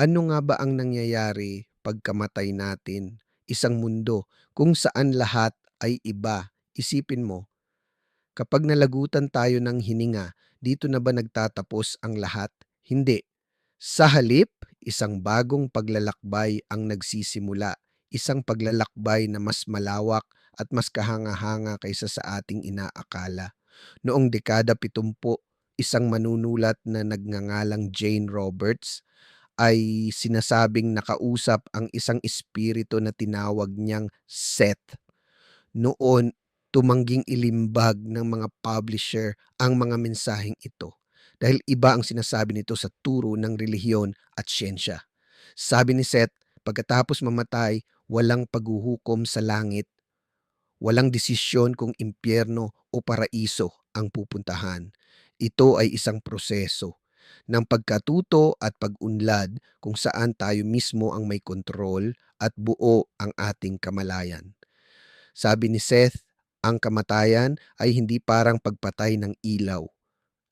Ano nga ba ang nangyayari pagkamatay natin? Isang mundo kung saan lahat ay iba. Isipin mo, kapag nalagutan tayo ng hininga, dito na ba nagtatapos ang lahat? Hindi. Sa halip, isang bagong paglalakbay ang nagsisimula. Isang paglalakbay na mas malawak at mas kahanga-hanga kaysa sa ating inaakala. Noong dekada 70, isang manunulat na nagngangalang Jane Roberts ay sinasabing nakausap ang isang espiritu na tinawag niyang Seth. Noon, tumangging ilimbag ng mga publisher ang mga mensaheng ito dahil iba ang sinasabi nito sa turo ng relihiyon at siyensya. Sabi ni Seth, pagkatapos mamatay, walang paghuhukom sa langit, walang desisyon kung impyerno o paraiso ang pupuntahan. Ito ay isang proseso ng pagkatuto at pag-unlad kung saan tayo mismo ang may kontrol at buo ang ating kamalayan. Sabi ni Seth, ang kamatayan ay hindi parang pagpatay ng ilaw.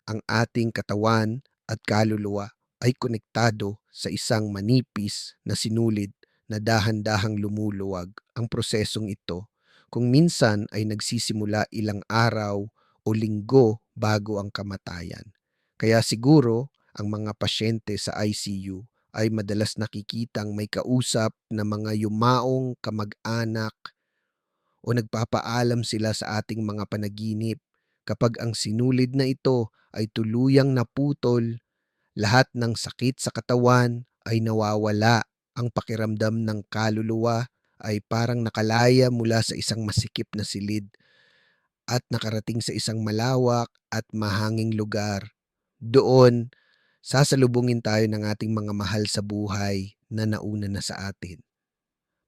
Ang ating katawan at kaluluwa ay konektado sa isang manipis na sinulid na dahan-dahang lumuluwag ang prosesong ito kung minsan ay nagsisimula ilang araw o linggo bago ang kamatayan. Kaya siguro ang mga pasyente sa ICU ay madalas nakikitang may kausap na mga yumaong kamag-anak o nagpapaalam sila sa ating mga panaginip kapag ang sinulid na ito ay tuluyang naputol, lahat ng sakit sa katawan ay nawawala, ang pakiramdam ng kaluluwa ay parang nakalaya mula sa isang masikip na silid at nakarating sa isang malawak at mahanging lugar. Doon, sasalubungin tayo ng ating mga mahal sa buhay na nauna na sa atin.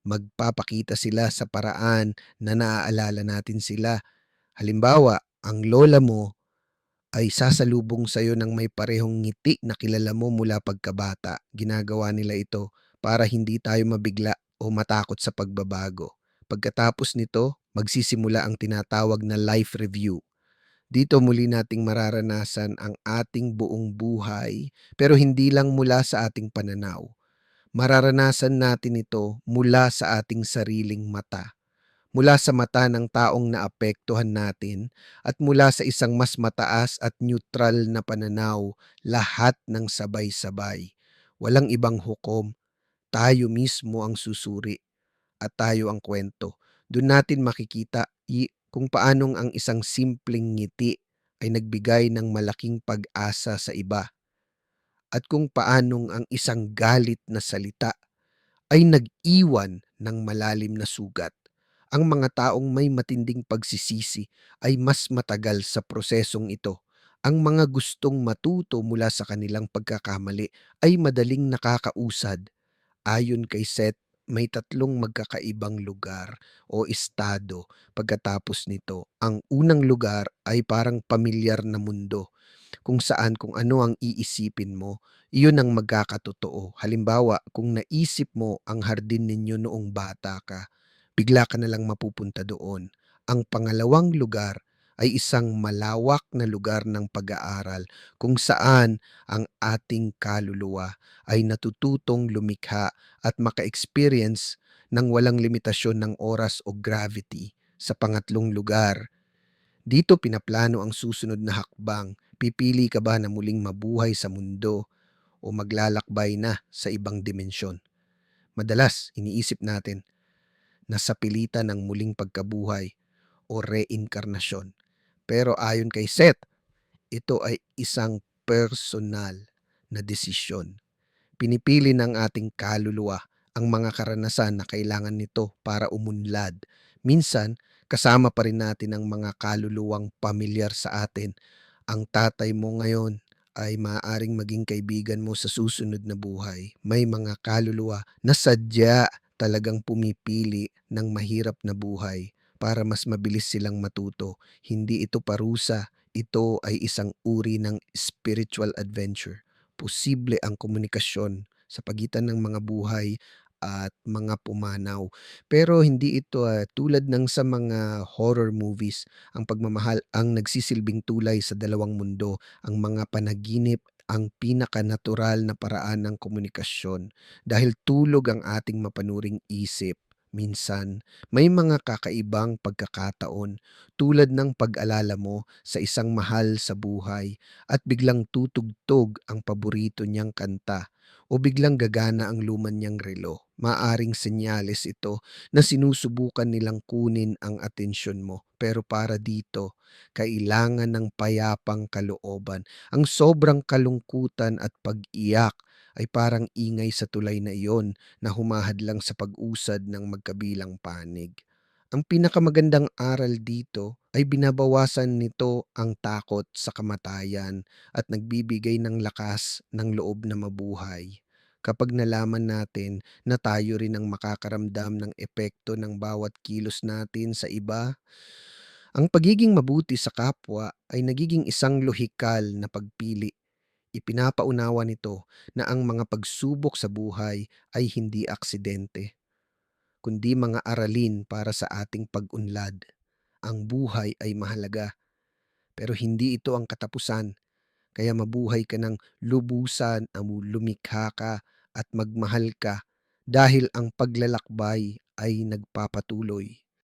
Magpapakita sila sa paraan na naaalala natin sila. Halimbawa, ang lola mo ay sasalubong sa iyo ng may parehong ngiti na kilala mo mula pagkabata. Ginagawa nila ito para hindi tayo mabigla o matakot sa pagbabago. Pagkatapos nito, magsisimula ang tinatawag na life review. Dito muli nating mararanasan ang ating buong buhay pero hindi lang mula sa ating pananaw. Mararanasan natin ito mula sa ating sariling mata. Mula sa mata ng taong naapektuhan natin at mula sa isang mas mataas at neutral na pananaw, lahat ng sabay-sabay. Walang ibang hukom. Tayo mismo ang susuri at tayo ang kwento. Doon natin makikita kung paanong ang isang simpleng ngiti ay nagbigay ng malaking pag-asa sa iba at kung paanong ang isang galit na salita ay nag-iwan ng malalim na sugat. Ang mga taong may matinding pagsisisi ay mas matagal sa prosesong ito. Ang mga gustong matuto mula sa kanilang pagkakamali ay madaling nakakausad. Ayon kay Seth, may tatlong magkakaibang lugar o estado pagkatapos nito. Ang unang lugar ay parang pamilyar na mundo kung saan kung ano ang iisipin mo, iyon ang magkakatotoo. Halimbawa, kung naisip mo ang hardin ninyo noong bata ka, bigla ka na lang mapupunta doon. Ang pangalawang lugar ay isang malawak na lugar ng pag-aaral kung saan ang ating kaluluwa ay natututong lumikha at maka-experience ng walang limitasyon ng oras o gravity. Sa pangatlong lugar, dito pinaplano ang susunod na hakbang. Pipili ka ba na muling mabuhay sa mundo o maglalakbay na sa ibang dimensyon? Madalas, iniisip natin na sa pilitan ng muling pagkabuhay o reinkarnasyon. Pero ayon kay Seth, ito ay isang personal na desisyon. Pinipili ng ating kaluluwa ang mga karanasan na kailangan nito para umunlad. Minsan, kasama pa rin natin ang mga kaluluwang pamilyar sa atin. Ang tatay mo ngayon ay maaaring maging kaibigan mo sa susunod na buhay. May mga kaluluwa na sadya talagang pumipili ng mahirap na buhay para mas mabilis silang matuto. Hindi ito parusa, ito ay isang uri ng spiritual adventure. Posible ang komunikasyon sa pagitan ng mga buhay at mga pumanaw. Pero hindi ito ah, tulad ng sa mga horror movies, ang pagmamahal ang nagsisilbing tulay sa dalawang mundo, ang mga panaginip ang pinakanatural na paraan ng komunikasyon dahil tulog ang ating mapanuring isip. Minsan, may mga kakaibang pagkakataon tulad ng pag-alala mo sa isang mahal sa buhay at biglang tutugtog ang paborito niyang kanta o biglang gagana ang luma niyang relo. Maaring senyales ito na sinusubukan nilang kunin ang atensyon mo. Pero para dito, kailangan ng payapang kalooban. Ang sobrang kalungkutan at pag-iyak ay parang ingay sa tulay na iyon na humahadlang sa pag-usad ng magkabilang panig. Ang pinakamagandang aral dito ay binabawasan nito ang takot sa kamatayan at nagbibigay ng lakas ng loob na mabuhay. Kapag nalaman natin na tayo rin ang makakaramdam ng epekto ng bawat kilos natin sa iba, ang pagiging mabuti sa kapwa ay nagiging isang lohikal na pagpili. Ipinapaunawa nito na ang mga pagsubok sa buhay ay hindi aksidente, kundi mga aralin para sa ating pag-unlad. Ang buhay ay mahalaga, pero hindi ito ang katapusan. Kaya mabuhay ka ng lubusan, lumikha ka at magmahal ka dahil ang paglalakbay ay nagpapatuloy.